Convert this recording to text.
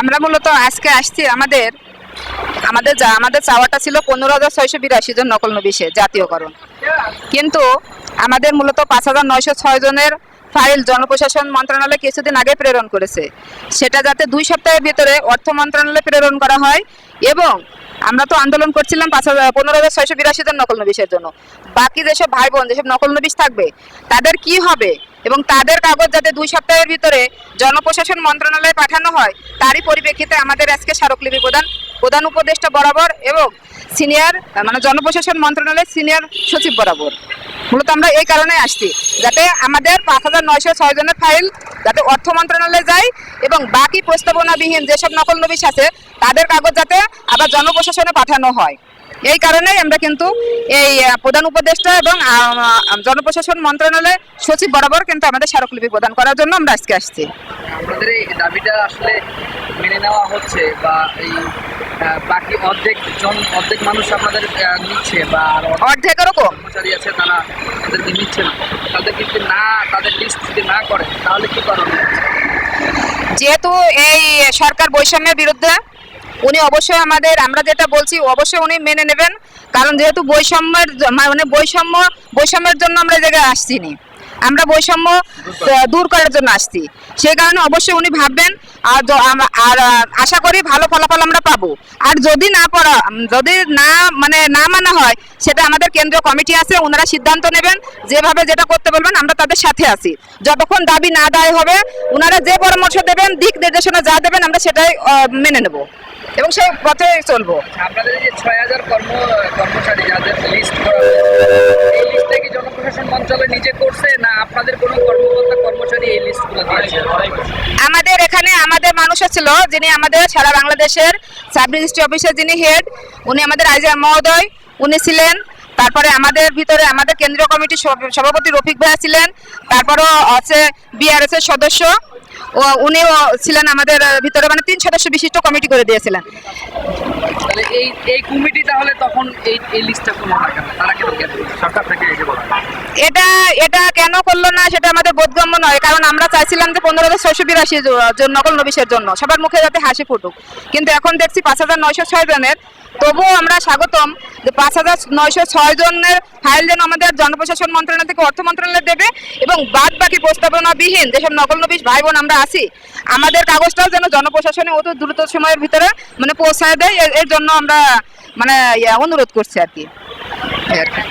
আমরা মূলত আজকে আসছি আমাদের আমাদের যা, আমাদের চাওয়াটা ছিল পনেরো হাজার ছয়শো বিরাশি জন নকল নবিশে জাতীয়করণ। কিন্তু আমাদের মূলত পাঁচ হাজার নয়শো ছয় জনের ফাইল জনপ্রশাসন মন্ত্রণালয় কিছুদিন আগে প্রেরণ করেছে। সেটা যাতে দুই সপ্তাহের ভিতরে অর্থ মন্ত্রণালয়ে প্রেরণ করা হয় এবং আমরা তো আন্দোলন করছিলাম পাঁচ হাজার, পনেরো হাজার ছয়শো বিরাশি জন নকল নবিশের জন্য। বাকি যেসব ভাই বোন, যেসব নকল নবিশ থাকবে, তাদের কি হবে? এবং তাদের কাগজ যাতে দুই সপ্তাহের ভিতরে জনপ্রশাসন মন্ত্রণালয়ে পাঠানো হয়, তারই পরিপ্রেক্ষিতে আমাদের আজকে স্মারকলিপি প্রদান, প্রধান উপদেষ্টা বরাবর এবং সিনিয়র মানে জনপ্রশাসন মন্ত্রণালয়ের সিনিয়র সচিব বরাবর। মূলত আমরা এই কারণে আসছি, যাতে আমাদের পাঁচ হাজার নয়শো ছয় জনের ফাইল যাতে অর্থ মন্ত্রণালয়ে যায় এবং বাকি প্রস্তাবনাবিহীন যেসব নকল নবিশ আছে তাদের কাগজ যাতে আবার জনপ্রশাসনে পাঠানো হয়। এই কারণেই আমরা কিন্তু এই প্রধান উপদেষ্টা এবং জনপ্রশাসন মন্ত্রণালয় সচিব বরাবর কিন্তু আমাদের স্মারকলিপি প্রদান করার জন্য আমরা আজকে আসছি। আপনাদের এই দাবিটা আসলে মেনে নেওয়া হচ্ছে বা এই বাকি অর্ধেক জন অর্ধেক মানুষ আপনাদের নিচ্ছে বা অর্ধেক এরকম কর্মচারী আছে তারা তাদেরকে নিচ্ছে না। তাদের কিন্তু না তাদের লিস্ট যদি না করে তাহলে কি করানো যেহেতু এই সরকার বৈষম্যের বিরুদ্ধে উনি অবশ্যই আমাদের, আমরা যেটা বলছি অবশ্যই উনি মেনে নেবেন। কারণ যেহেতু বৈষম্যের মানে বৈষম্য, বৈষম্যের জন্য আমরা জায়গায় আসছি নি আমরা বৈষম্য দূর করার জন্য আসছি। সেই কারণে অবশ্যই উনি ভাববেন, আর আর আশা করি ভালো ফলাফল আমরা পাবো। আর যদি না পড়া যদি না মানে না মানা হয়, সেটা আমাদের কেন্দ্রীয় কমিটি আছে ওনারা সিদ্ধান্ত নেবেন। যেভাবে যেটা করতে বলবেন, আমরা তাদের সাথে আছি। যতক্ষণ দাবি না দায় হবে ওনারা যে পরামর্শ দেবেন, দিক নির্দেশনা যা দেবেন, আমরা সেটাই মেনে নেব। এবং সেই পথে চলবো। আপনাদের যে ছয় হাজার কর্ম কর্মচারী যাদের লিস্ট করা এই লিস্টে কি জনপ্রশাসন মন্ত্রণালয় নিজে করছে না আপনাদের কোনো কর্মকর্তা কর্মচারী এই লিস্টগুলো দিয়েছে? আমাদের এখানে আমাদের মানুষও ছিল যিনি আমাদের সারা বাংলাদেশের সাব রেজিস্ট্রি অফিসের যিনি হেড উনি আমাদের আইজার মহোদয় উনি ছিলেন। তারপরে আমাদের ভিতরে আমাদের কেন্দ্রীয় কমিটির সভাপতি রফিক ভাইয়া ছিলেন। তারপরও আছে বিআরএস এর সদস্য। উনিও ছিলেন আমাদের ভিতরে মানে তিন সদস্য বিশিষ্ট কমিটি করে দিয়েছিলেন। এই এই কমিটি তাহলে তখন এই এই লিস্টটা কোনো না তারা কেন সরকার থেকে এই বলা এটা এটা কেন করল না সেটা আমাদের বোধগম্য নয়, কারণ আমরা চাইছিলাম যে পনেরো হাজার ছয়শো বিরাশি নকল নবিশের জন্য, সবার মুখে যাতে হাসি ফুটুক। কিন্তু এখন দেখছি পাঁচ হাজার নয়শো ছয় জনের, তবুও আমরা স্বাগতম যে পাঁচ হাজার নয়শো ছয় জনের ফাইল যেন আমাদের জনপ্রশাসন মন্ত্রণালয় থেকে অর্থ মন্ত্রণালয় দেবে এবং বাদ বাকি প্রস্তাবনাবিহীন যেসব নকল নবিশ ভাই বোন আমরা আছি, আমাদের কাগজটাও যেন জনপ্রশাসনে অত দ্রুত সময়ের ভিতরে মানে পৌঁছায় দেয় এর জন্য আমরা মানে অনুরোধ করছি আর কি। আর কি।